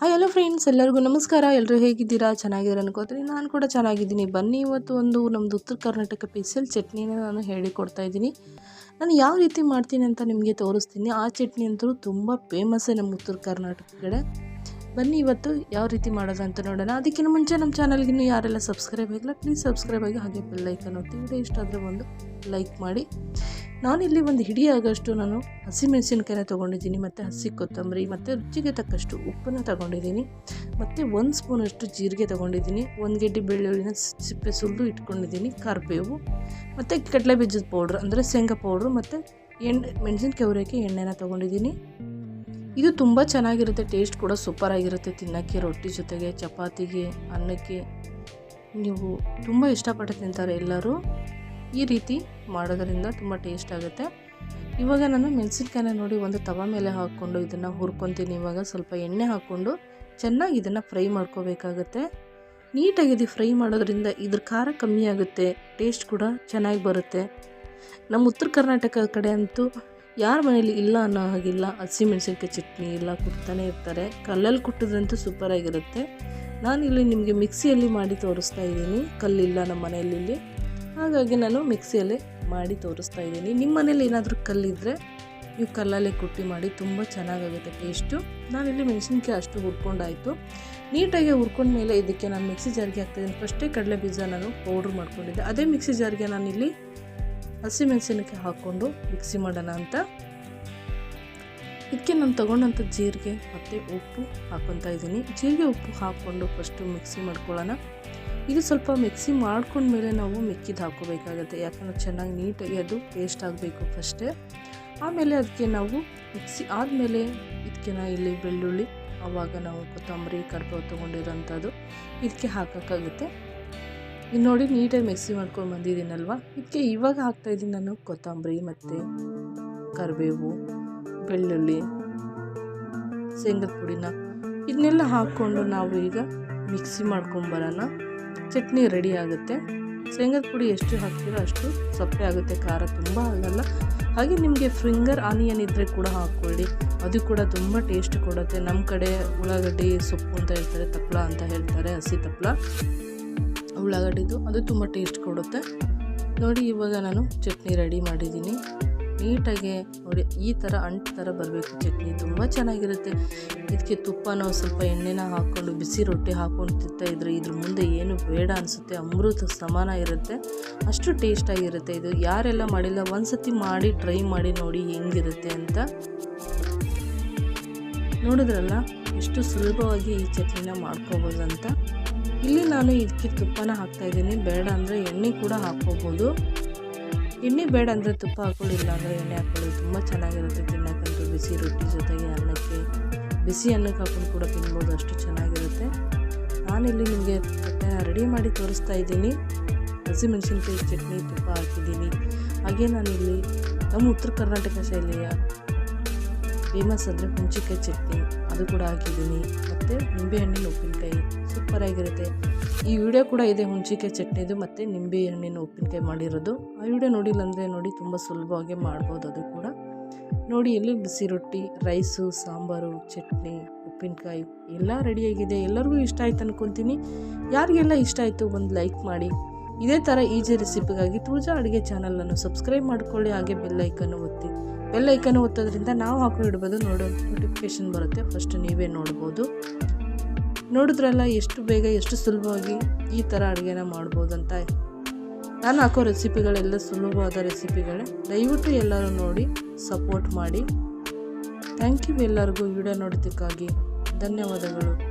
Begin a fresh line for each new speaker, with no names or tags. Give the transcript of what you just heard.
Hi hello friends ಎಲ್ಲರಿಗೂ ನಮಸ್ಕಾರ. ಎಲ್ಲರೂ ಹೇಗಿದ್ದೀರಾ? ಚೆನ್ನಾಗಿದ್ದೀರಾ ಅನ್ಕೋತೀನಿ. ನಾನು ಕೂಡ ಚೆನ್ನಾಗಿದ್ದೀನಿ. ಬನ್ನಿ, ಇವತ್ತು ಒಂದು ನಮ್ಮದು ಉತ್ತರ ಕರ್ನಾಟಕ ಸ್ಪೆಷಲ್ ಚಟ್ನಿನ ನಾನು ಹೇಳಿಕೊಡ್ತಾ ಇದ್ದೀನಿ. ನಾನು ಯಾವ ರೀತಿ ಮಾಡ್ತೀನಿ ಅಂತ ನಿಮಗೆ ತೋರಿಸ್ತೀನಿ. ಆ ಚಟ್ನಿ ಅಂತೂ ತುಂಬ ಫೇಮಸ್ಸೇ ನಮ್ಮ ಉತ್ತರ ಕರ್ನಾಟಕ ಕಡೆ. ಬನ್ನಿ, ಇವತ್ತು ಯಾವ ರೀತಿ ಮಾಡೋದು ಅಂತ ನೋಡೋಣ. ಅದಕ್ಕಿಂತ ಮುಂಚೆ ನಮ್ಮ ಚಾನಲ್ಗೆ ಇನ್ನೂ ಯಾರೆಲ್ಲ ಸಬ್ಸ್ಕ್ರೈಬ್ ಆಗಿಲ್ಲ ಪ್ಲೀಸ್ ಸಬ್ಸ್ಕ್ರೈಬ್ ಆಗಿ ಹಾಗೆ ಬೆಲ್ಲೈಕನ್ ಒತ್ತಿ ವಿಡಿಯೋ ಇಷ್ಟ ಆದರೆ ಒಂದು ಲೈಕ್ ಮಾಡಿ. ನಾನಿಲ್ಲಿ ಒಂದು ಹಿಡಿ ಆಗೋಷ್ಟು ನಾನು ಹಸಿಮೆಣಸಿನ್ಕಾಯಿನ ತೊಗೊಂಡಿದ್ದೀನಿ, ಮತ್ತು ಹಸಿ ಕೊತ್ತಂಬರಿ, ಮತ್ತು ರುಚಿಗೆ ತಕ್ಕಷ್ಟು ಉಪ್ಪನ್ನು ತಗೊಂಡಿದ್ದೀನಿ, ಮತ್ತು ಒಂದು ಸ್ಪೂನಷ್ಟು ಜೀರಿಗೆ ತೊಗೊಂಡಿದ್ದೀನಿ, ಒಂದು ಗೆಡ್ಡೆ ಬೆಳ್ಳುಳ್ಳಿನ ಸಿಪ್ಪೆ ಸುಲ್ಲು ಇಟ್ಕೊಂಡಿದ್ದೀನಿ, ಕರಿಬೇವು, ಮತ್ತು ಕಡಲೆ ಬೀಜದ ಪೌಡ್ರ್ ಅಂದರೆ ಶೇಂಗಾ ಪೌಡ್ರ್ ಮತ್ತು ಎಣ್ಣೆ ಮೆಣಸಿನ್ಕಾಯಿ ಉರಿಯೋಕ್ಕೆ ಎಣ್ಣೆನ ತೊಗೊಂಡಿದ್ದೀನಿ. ಇದು ತುಂಬ ಚೆನ್ನಾಗಿರುತ್ತೆ ಟೇಸ್ಟ್ ಕೂಡ ಸೂಪರ್ ಆಗಿರುತ್ತೆ ತಿನ್ನೋಕ್ಕೆ, ರೊಟ್ಟಿ ಜೊತೆಗೆ, ಚಪಾತಿಗೆ, ಅನ್ನಕ್ಕೆ. ನೀವು ತುಂಬ ಇಷ್ಟಪಟ್ಟು ತಿಂತಾರೆ ಎಲ್ಲರೂ. ಈ ರೀತಿ ಮಾಡೋದರಿಂದ ತುಂಬ ಟೇಸ್ಟ್ ಆಗುತ್ತೆ. ಇವಾಗ ನಾನು ಮೆಣಸಿನ್ಕಾಯಿನ ನೋಡಿ ಒಂದು ತವ ಮೇಲೆ ಹಾಕ್ಕೊಂಡು ಇದನ್ನು ಹುರ್ಕೊತೀನಿ. ಇವಾಗ ಸ್ವಲ್ಪ ಎಣ್ಣೆ ಹಾಕ್ಕೊಂಡು ಚೆನ್ನಾಗಿ ಇದನ್ನು ಫ್ರೈ ಮಾಡ್ಕೋಬೇಕಾಗತ್ತೆ. ನೀಟಾಗಿ ಇದು ಫ್ರೈ ಮಾಡೋದ್ರಿಂದ ಇದ್ರ ಖಾರ ಕಮ್ಮಿ ಆಗುತ್ತೆ ಟೇಸ್ಟ್ ಕೂಡ ಚೆನ್ನಾಗಿ ಬರುತ್ತೆ. ನಮ್ಮ ಉತ್ತರ ಕರ್ನಾಟಕ ಕಡೆ ಅಂತೂ ಯಾರ ಮನೇಲಿ ಇಲ್ಲ ಅನ್ನೋ ಹಾಗಿಲ್ಲ. ಹಸಿಮೆಣಸಿನ್ಕಾಯಿ ಚಟ್ನಿ ಎಲ್ಲ ಕುಟ್ತಾನೆ ಇರ್ತಾರೆ. ಕಲ್ಲಲ್ಲಿ ಕುಟ್ಟಿದ್ರಂತೂ ಸೂಪರಾಗಿರುತ್ತೆ ನಾನಿಲ್ಲಿ ನಿಮಗೆ ಮಿಕ್ಸಿಯಲ್ಲಿ ಮಾಡಿ ತೋರಿಸ್ತಾ ಇದ್ದೀನಿ. ಕಲ್ಲಿಲ್ಲ ನಮ್ಮ ಮನೆಯಲ್ಲಿ ಹಾಗಾಗಿ ನಾನು ಮಿಕ್ಸಿಯಲ್ಲೇ ಮಾಡಿ ತೋರಿಸ್ತಾ ಇದ್ದೀನಿ. ನಿಮ್ಮ ಮನೇಲಿ ಏನಾದರೂ ಕಲ್ಲಿದ್ದರೆ ನೀವು ಕಲ್ಲಲ್ಲೇ ಕುಟ್ಟಿ ಮಾಡಿ ತುಂಬ ಚೆನ್ನಾಗಾಗುತ್ತೆ ಟೇಸ್ಟು. ನಾನಿಲ್ಲಿ ಮೆಣಸಿನ್ಕಾಯಿ ಅಷ್ಟು ಹುರ್ಕೊಂಡಾಯಿತು. ನೀಟಾಗಿ ಹುರ್ಕೊಂಡ್ಮೇಲೆ ಇದಕ್ಕೆ ನಾನು ಮಿಕ್ಸಿ ಜಾರಿಗೆ ಹಾಕ್ತಿದ್ದೀನಿ ಫಸ್ಟೇ ಕಡಲೆ ಬೀಜ ನಾನು ಪೌಡ್ರ್ ಮಾಡ್ಕೊಂಡಿದ್ದೆ. ಅದೇ ಮಿಕ್ಸಿ ಜಾರಿಗೆ ನಾನಿಲ್ಲಿ ಹಸಿಮೆಣಸಿನಕಾಯಿ ಹಾಕ್ಕೊಂಡು ಮಿಕ್ಸಿ ಮಾಡೋಣ ಅಂತ. ಇದಕ್ಕೆ ನಾನು ತೊಗೊಂಡಂಥ ಜೀರಿಗೆ ಮತ್ತು ಉಪ್ಪು ಹಾಕ್ಕೊತಾ ಇದ್ದೀನಿ. ಜೀರಿಗೆ, ಉಪ್ಪು ಹಾಕ್ಕೊಂಡು ಫಸ್ಟು ಮಿಕ್ಸಿ ಮಾಡ್ಕೊಳ್ಳೋಣ. ಇದು ಸ್ವಲ್ಪ ಮಿಕ್ಸಿ ಮಾಡ್ಕೊಂಡ್ಮೇಲೆ ನಾವು ಮಿಕ್ಕಿದ್ದು ಹಾಕೋಬೇಕಾಗುತ್ತೆ ಯಾಕಂದರೆ ಚೆನ್ನಾಗಿ ನೀಟಾಗಿ ಅದು ಪೇಸ್ಟ್ ಆಗಬೇಕು ಫಸ್ಟೇ. ಆಮೇಲೆ ಅದಕ್ಕೆ ನಾವು ಮಿಕ್ಸಿ ಆದಮೇಲೆ ಇದಕ್ಕೆ ನಾ ಇಲ್ಲಿ ಬೆಳ್ಳುಳ್ಳಿ, ಆವಾಗ ನಾವು ಕೊತ್ತಂಬರಿ ಕರ್ಬೇವು ತೊಗೊಂಡಿರೋಂಥದ್ದು ಇದಕ್ಕೆ ಹಾಕೋಕ್ಕಾಗುತ್ತೆ. ಇದು ನೋಡಿ ನೀಟಾಗಿ ಮಿಕ್ಸಿ ಮಾಡ್ಕೊಂಡು ಬಂದಿದ್ದೀನಲ್ವ? ಇದಕ್ಕೆ ಇವಾಗ ಹಾಕ್ತಾಯಿದ್ದೀನಿ ನಾನು ಕೊತ್ತಂಬರಿ ಮತ್ತು ಕರಿಬೇವು, ಬೆಳ್ಳುಳ್ಳಿ, ಶೇಂಗದ ಪುಡಿನ. ಇದನ್ನೆಲ್ಲ ಹಾಕ್ಕೊಂಡು ನಾವು ಈಗ ಮಿಕ್ಸಿ ಮಾಡ್ಕೊಂಬರೋಣ ಚಟ್ನಿ ರೆಡಿ ಆಗುತ್ತೆ. ಶೇಂಗದ ಪುಡಿ ಎಷ್ಟು ಹಾಕ್ತೀರೋ ಅಷ್ಟು ಸಪ್ಪೆ ಆಗುತ್ತೆ, ಖಾರ ತುಂಬ ಆಗಲ್ಲ. ಹಾಗೆ ನಿಮಗೆ ಫಿಂಗರ್ ಆನಿಯನ್ ಇದ್ದರೆ ಕೂಡ ಹಾಕ್ಕೊಳ್ಳಿ. ಅದು ಕೂಡ ತುಂಬ ಟೇಸ್ಟ್ ಕೊಡುತ್ತೆ. ನಮ್ಮ ಕಡೆ ಉಳ್ಳಾಗಡ್ಡಿ ಸೊಪ್ಪು ಅಂತ ಹೇಳ್ತಾರೆ ತಪ್ಪಲ ಅಂತ ಹೇಳ್ತಾರೆ, ಹಸಿ ತಪ್ಪಲ ಉಳ್ಳಾಗಡ್ಡಿದು ಅದು ತುಂಬ ಟೇಸ್ಟ್ ಕೊಡುತ್ತೆ. ನೋಡಿ ಇವಾಗ ನಾನು ಚಟ್ನಿ ರೆಡಿ ಮಾಡಿದ್ದೀನಿ. ನೀಟಾಗಿ ನೋಡಿ, ಈ ಥರ ಅಂಟು ಥರ ಬರಬೇಕು ಚಟ್ನಿ. ತುಂಬ ಚೆನ್ನಾಗಿರುತ್ತೆ. ಇದಕ್ಕೆ ತುಪ್ಪನ ಸ್ವಲ್ಪ ಎಣ್ಣೆನ ಹಾಕ್ಕೊಂಡು ಬಿಸಿ ರೊಟ್ಟಿ ಹಾಕ್ಕೊಂಡು ತಿಂತಾ ಇದ್ರೆ ಇದ್ರ ಮುಂದೆ ಏನು ಬೇಡ ಅನಿಸುತ್ತೆ, ಅಮೃತ ಸಮಾನ ಇರುತ್ತೆ. ಅಷ್ಟು ಟೇಸ್ಟಾಗಿರುತ್ತೆ ಇದು. ಯಾರೆಲ್ಲ ಮಾಡಿಲ್ಲ, ಒಂದ್ಸತಿ ಮಾಡಿ ಟ್ರೈ ಮಾಡಿ, ನೋಡಿ ಹೆಂಗಿರುತ್ತೆ ಅಂತ. ನೋಡಿದ್ರಲ್ಲ, ಎಷ್ಟು ಸುಲಭವಾಗಿ ಈ ಚಟ್ನಿನ ಮಾಡ್ಕೋಬೋದು ಅಂತ. ಇಲ್ಲಿ ನಾನು ಇದಕ್ಕೆ ತುಪ್ಪನ ಹಾಕ್ತಾಯಿದ್ದೀನಿ ಬೇಡ ಅಂದರೆ ಎಣ್ಣೆ ಕೂಡ ಹಾಕ್ಕೋಬೋದು. ಎಣ್ಣೆ ಬೇಡ ಅಂದರೆ ತುಪ್ಪ ಹಾಕೊಳ್ಳಿಲ್ಲ ಅಂದರೆ ಎಣ್ಣೆ ಹಾಕೊಳ್ಳಿ ತುಂಬ ಚೆನ್ನಾಗಿರುತ್ತೆ ತಿನ್ನಕ್ಕಂತೂ. ಬಿಸಿ ರೊಟ್ಟಿ ಜೊತೆಗೆ ಅನ್ನಕ್ಕೆ. ಬಿಸಿ ಅನ್ನಕ್ಕೆ ಹಾಕೊಂಡು ಕೂಡ ತಿನ್ಬೋದು. ಅಷ್ಟು ಚೆನ್ನಾಗಿರುತ್ತೆ. ನಾನಿಲ್ಲಿ ನಿಮಗೆ ರೆಡಿ ಮಾಡಿ ತೋರಿಸ್ತಾ ಇದ್ದೀನಿ. ಹಸಿಮೆಣಸಿನ್ಕಾಯಿ ಚಟ್ನಿ, ತುಪ್ಪ ಹಾಕಿದ್ದೀನಿ. ಹಾಗೆ ನಾನಿಲ್ಲಿ ನಮ್ಮ ಉತ್ತರ ಕರ್ನಾಟಕ ಶೈಲಿಯ ಫೇಮಸ್ ಅಂದರೆ ಹುಂಚಿಕಾಯಿ ಚಟ್ನಿ. ಅದು ಕೂಡ ಹಾಕಿದ್ದೀನಿ. ಮತ್ತು ನಿಂಬೆಹಣ್ಣಿನ ಉಪ್ಪಿನಕಾಯಿ. ಸೂಪರಾಗಿರುತ್ತೆ ಈ ವಿಡಿಯೋ ಕೂಡ ಇದೆ ಹುಣಸಿಕಾಯಿ ಚಟ್ನಿದು ಮತ್ತು ನಿಂಬೆ ಹಣ್ಣಿನ ಉಪ್ಪಿನಕಾಯಿ ಮಾಡಿರೋದು. ಆ ವಿಡಿಯೋ ನೋಡಿಲ್ಲ ಅಂದರೆ ನೋಡಿ, ತುಂಬ ಸುಲಭವಾಗಿ ಮಾಡ್ಬೋದು ಅದು ಕೂಡ. ನೋಡಿ, ಇಲ್ಲಿ ಬಿಸಿ ರೊಟ್ಟಿ, ರೈಸು, ಸಾಂಬಾರು, ಚಟ್ನಿ, ಉಪ್ಪಿನಕಾಯಿ ಎಲ್ಲ ರೆಡಿಯಾಗಿದೆ ಎಲ್ಲರಿಗೂ ಇಷ್ಟ ಆಯ್ತು ಅನ್ಕೊತೀನಿ. ಯಾರಿಗೆಲ್ಲ ಇಷ್ಟ ಆಯಿತು ಒಂದು ಲೈಕ್ ಮಾಡಿ. ಇದೇ ಥರ ಈಜಿ ರೆಸಿಪಿಗಾಗಿ ತುಳಜಾ ಅಡುಗೆ ಚಾನಲನ್ನು ಸಬ್ಸ್ಕ್ರೈಬ್ ಮಾಡ್ಕೊಳ್ಳಿ. ಹಾಗೆ ಬೆಲ್ಲೈಕನ್ನು ಒತ್ತಿ. ಬೆಲ್ಲೈಕನ್ನು ಒತ್ತೋದ್ರಿಂದ ನಾವು ಹಾಕೋ ಇಡ್ಬೋದು. ನೋಡೋ ನೋಟಿಫಿಕೇಷನ್ ಬರುತ್ತೆ. ಫಸ್ಟ್ ನೀವೇ ನೋಡ್ಬೋದು. ನೋಡಿದ್ರಲ್ಲ ಎಷ್ಟು ಬೇಗ, ಎಷ್ಟು ಸುಲಭವಾಗಿ ಈ ಥರ ಅಡುಗೆನ ಮಾಡ್ಬೋದಂತ. ನಾನು ಹಾಕೋ ರೆಸಿಪಿಗಳೆಲ್ಲ ಸುಲಭವಾದ ರೆಸಿಪಿಗಳೇ. ದಯವಿಟ್ಟು ಎಲ್ಲರೂ ನೋಡಿ, ಸಪೋರ್ಟ್ ಮಾಡಿ. ಥ್ಯಾಂಕ್ ಯು ಎಲ್ಲರಿಗೂ. ವಿಡಿಯೋ ನೋಡೋದಕ್ಕಾಗಿ ಧನ್ಯವಾದಗಳು.